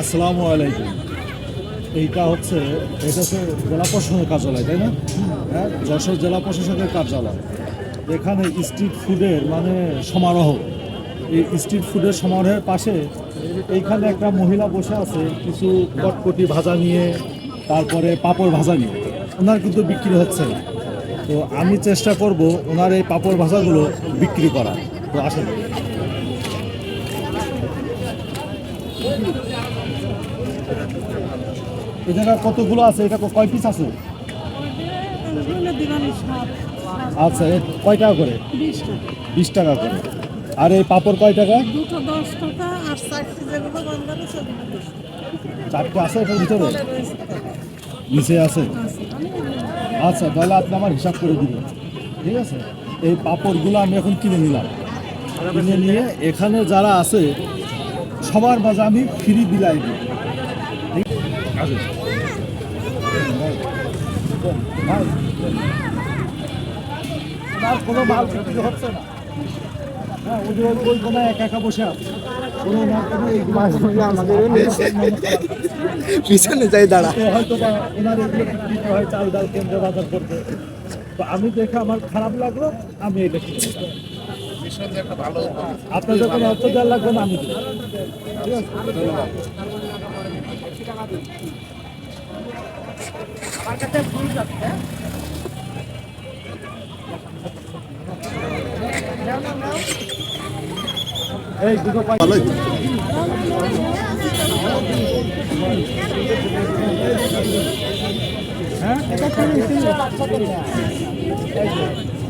আসসালামু আলাইকুম। এইটা হচ্ছে, এটা হচ্ছে জেলা প্রশাসনের কার্যালয়, তাই না? হ্যাঁ যশোর জেলা প্রশাসনের কার্যালয়। এখানে স্ট্রিট ফুডের মানে সমারোহ। এই স্ট্রিট ফুডের সমারোহের পাশে এইখানে একটা মহিলা বসে আছে, কিছু কটকটি ভাজা নিয়ে, তারপরে পাপড় ভাজা নিয়ে। ওনার কিন্তু বিক্রি হচ্ছে তো আমি চেষ্টা করব ওনার এই পাপড় ভাজাগুলো বিক্রি করা তো আসেন। জায়গায় কতগুলো আছে? এটা কয় পিস আছে? আচ্ছা এ কয় টাকা করে? বিশ টাকা করে। আর এই পাপড় কয় টাকা? চারটে আছে এটার ভিতরে? নিচে আছে? আচ্ছা তাহলে আপনি আমার হিসাব করে দিবেন। ঠিক আছে? এই পাপড়গুলো আমি এখন কিনে নিলাম। কিনে নিয়ে এখানে যারা আছে সবার মাঝে আমি ফ্রি বিলাই দিই। আর কোনো মাল বিক্রি হচ্ছে না। হ্যাঁ ওই কোনো একা একা বসে আছে। কোনো না কোনো এই আমাদের পিছনে যাই দাঁড়া। হয়তো বা ওনার এগুলো দিতে হয় চাল ডাল কেন্দ্রে বাজার করতে। তো আমি দেখে আমার খারাপ লাগল আমি এটা কিনে নিলাম। আপনাদের কোনো অর্থ দেওয়ার লাগবে না আমি আছে? এই দুটো ভালোই হ্যাঁ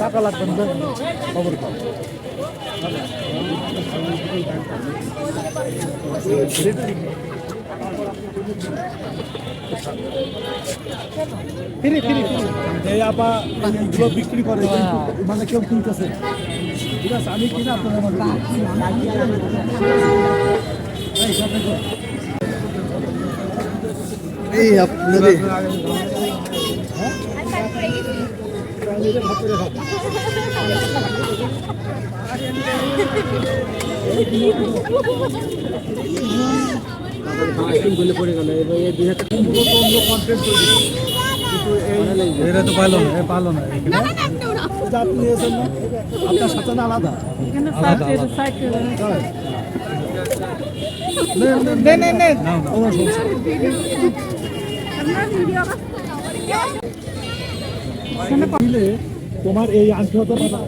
টাকা লাগবে না খবর পাও ফিরি। এই আপা এগুলো বিক্রি করে। মানে কেউ কিনতেছে। ঠিক আছে আমি কিনা আপনার এই সাথে কর। এই আপনাদের এরা তো পাইলো না এ পারল না আপনি নিয়েছেন না আপনার সাথে আলাদা আলাদা, আলাদা। চারটে তাই? নেন, নেন, নেন। নাও, নাও, কোনো সমস্যা নেই। দিলে তোমার এই আংটি হতে বাধা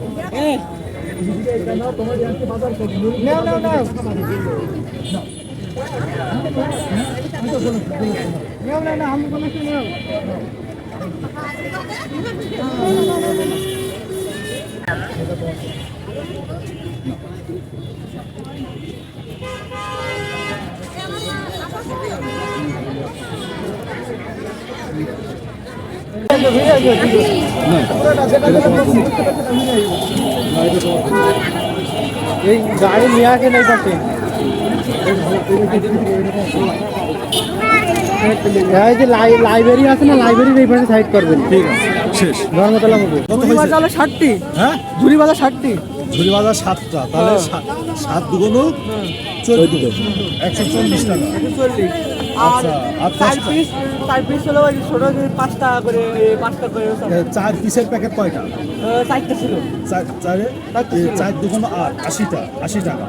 এটা এই গাড়ি নিয়ে আসে হ্যাঁ যে লাইব্রেরি আছে না লাইব্রেরির এই পাশে সাইড করবেন ঠিক আছে শেষ ধর্মতলা মতো কত ঝুড়ি হয়েছে? ষাটটি হ্যাঁ ঝুড়ি বাজার ষাটটি ঝুড়ি সাতটা তাহলে সাত- চোদ্দ একশো চল্লিশ টাকা চল্লিশ আর আচ্ছা, চার পিস চার পিস হলো ওই ছোট পাঁচ টাকা করে এই পাঁচ টাকা করে চার পিসের প্যাকেট কয়টা? চারটে ছিল। চার চারে? চার দুগুলো আট আশিটা আশি টাকা।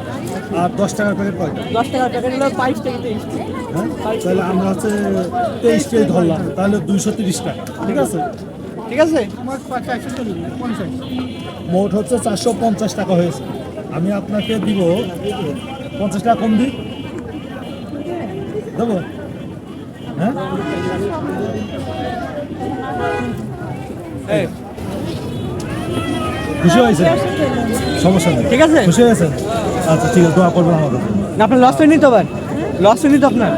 আর দশ টাকার প্যাকেট কয়টা? দশ টাকার প্যাকেট হলো বাইশ টাকা তেইশ। হ্যাঁ? তাহলে আমরা হচ্ছে তেইশ তেইশটাই ধরলাম তাহলে দুইশো তিরিশ টাকা। ঠিক আছে? ঠিক আছে? মোট হচ্ছে চারশো পঞ্চাশ টাকা হয়েছে। আমি আপনাকে দিব পঞ্চাশ টাকা কম দিই। দেবো? হ্যাঁ? খুশি হয়েছে সমস্যা নেই। ঠিক আছে? খুশি হয়েছে আচ্ছা ঠিক আছে দোয়া করবেন আমাদের না আপনার লস হয়নি তো আবার? লস হয়নি তো আপনার?